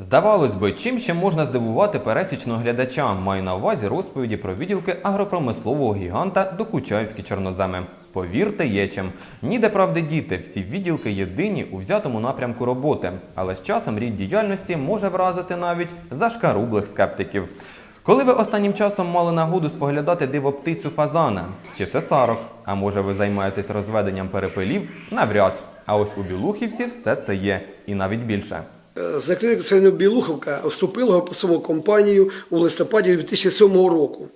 Здавалось би, чим ще можна здивувати пересічного глядача, маю на увазі розповіді про відділки агропромислового гіганта Докучаївські чорноземи. Повірте, є чим. Ніде правди діти, всі відділки єдині у взятому напрямку роботи, але з часом рід діяльності може вразити навіть зашкарублих скептиків. Коли ви останнім часом мали нагоду споглядати дивоптицю фазана чи цесарок, а може ви займаєтесь розведенням перепелів? Навряд. А ось у Білухівці все це є, і навіть більше. Закритий Сергій Білуховка вступила в посову компанію у листопаді 2007 року.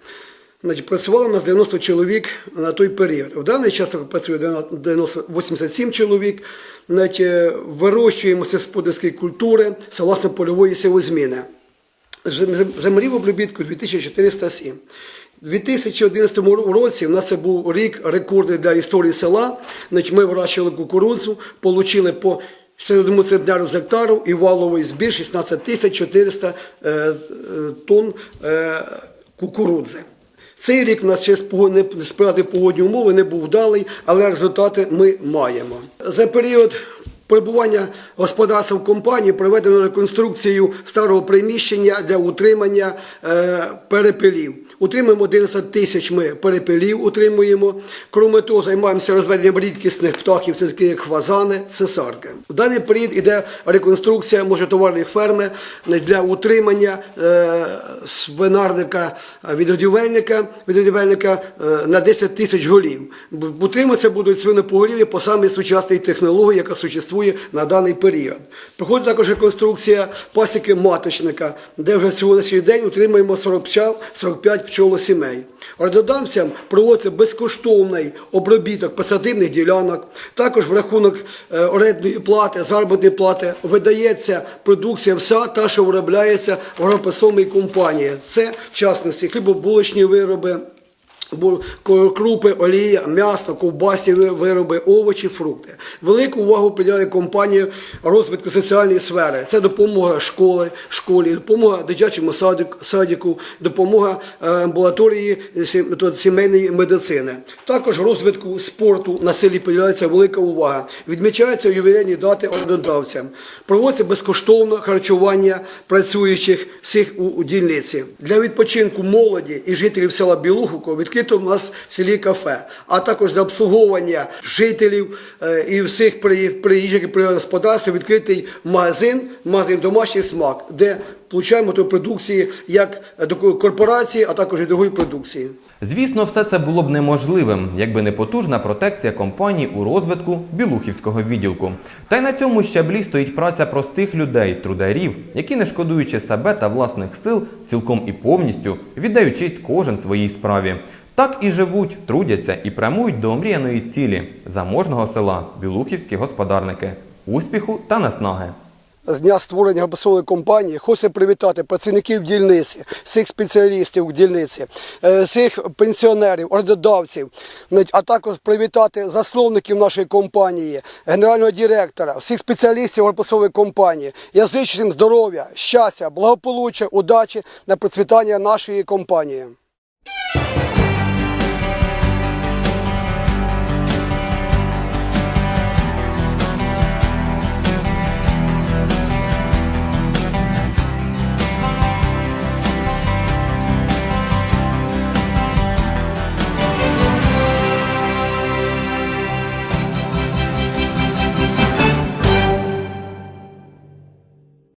Значить, працювало у нас 90 чоловік на той період. В даний час працює 90 87 чоловік. Значить, е, вирощуємо сільськогосподарські культури согласно польової сівозміни. Землі в обробітку 2407. У 2011 році в нас це був рік рекордний для історії села. Значить, ми вирощували кукурудзу, отримали по середньому центнеру з гектару і валовий збір 16 тисяч 400 е, е, тонн е, кукурудзи. Цей рік у нас ще сприяти погодні умови не був вдалий, але результати ми маємо. За період перебування господарства в компанії проведено реконструкцію старого приміщення для утримання е, перепелів. Утримуємо 11 тисяч ми перепелів, утримуємо. Крім того, займаємося розведенням рідкісних птахів, такі як хвазани, цесарки. В даний період іде реконструкція можетоварної ферми для утримання е, свинарника е, відгодівельника, відгодівельника е, на 10 тисяч голів. Утримуватися будуть свинопоголів'я по самій сучасній технології, яка существує на даний період. Проходить також реконструкція пасіки маточника, де вже сьогоднішній день утримуємо 40 пчел, 45 пчолосімей. Ордодавцям проводиться безкоштовний обробіток посадибних ділянок. Також в рахунок е, орендної плати, заробітної плати видається продукція вся та, що виробляється в агропасовій компанії. Це в частності хлібобулочні вироби. Крупи, олія, м'ясо, ковбасні вироби, овочі, фрукти. Велику увагу приділяє компанія розвитку соціальної сфери. Це допомога школи, школі, допомога дитячому садик- садику, допомога е, амбулаторії сімейної медицини. Також розвитку спорту на селі приділяється велика увага. Відмічаються ювілейні дати орендодавцям. Проводиться безкоштовне харчування працюючих всіх у, дільниці. Для відпочинку молоді і жителів села Білуховко відкрито в нас в селі кафе, а також для обслуговування жителів е, і всіх при- приїжджих при господарстві відкритий магазин, магазин домашній смак, де получаємо ту продукції як до корпорації, а також і другої продукції. Звісно, все це було б неможливим, якби не потужна протекція компаній у розвитку білухівського відділку. Та й на цьому щаблі стоїть праця простих людей, трударів, які, не шкодуючи себе та власних сил, цілком і повністю віддають честь кожен своїй справі. Так і живуть, трудяться і прямують до омріяної цілі заможного села білухівські господарники, успіху та наснаги. з дня створення габасової компанії хочу привітати працівників дільниці, всіх спеціалістів дільниці, е, всіх пенсіонерів, ордодавців, а також привітати засновників нашої компанії, генерального директора, всіх спеціалістів габасової компанії. Я зичу всім здоров'я, щастя, благополуччя, удачі на процвітання нашої компанії.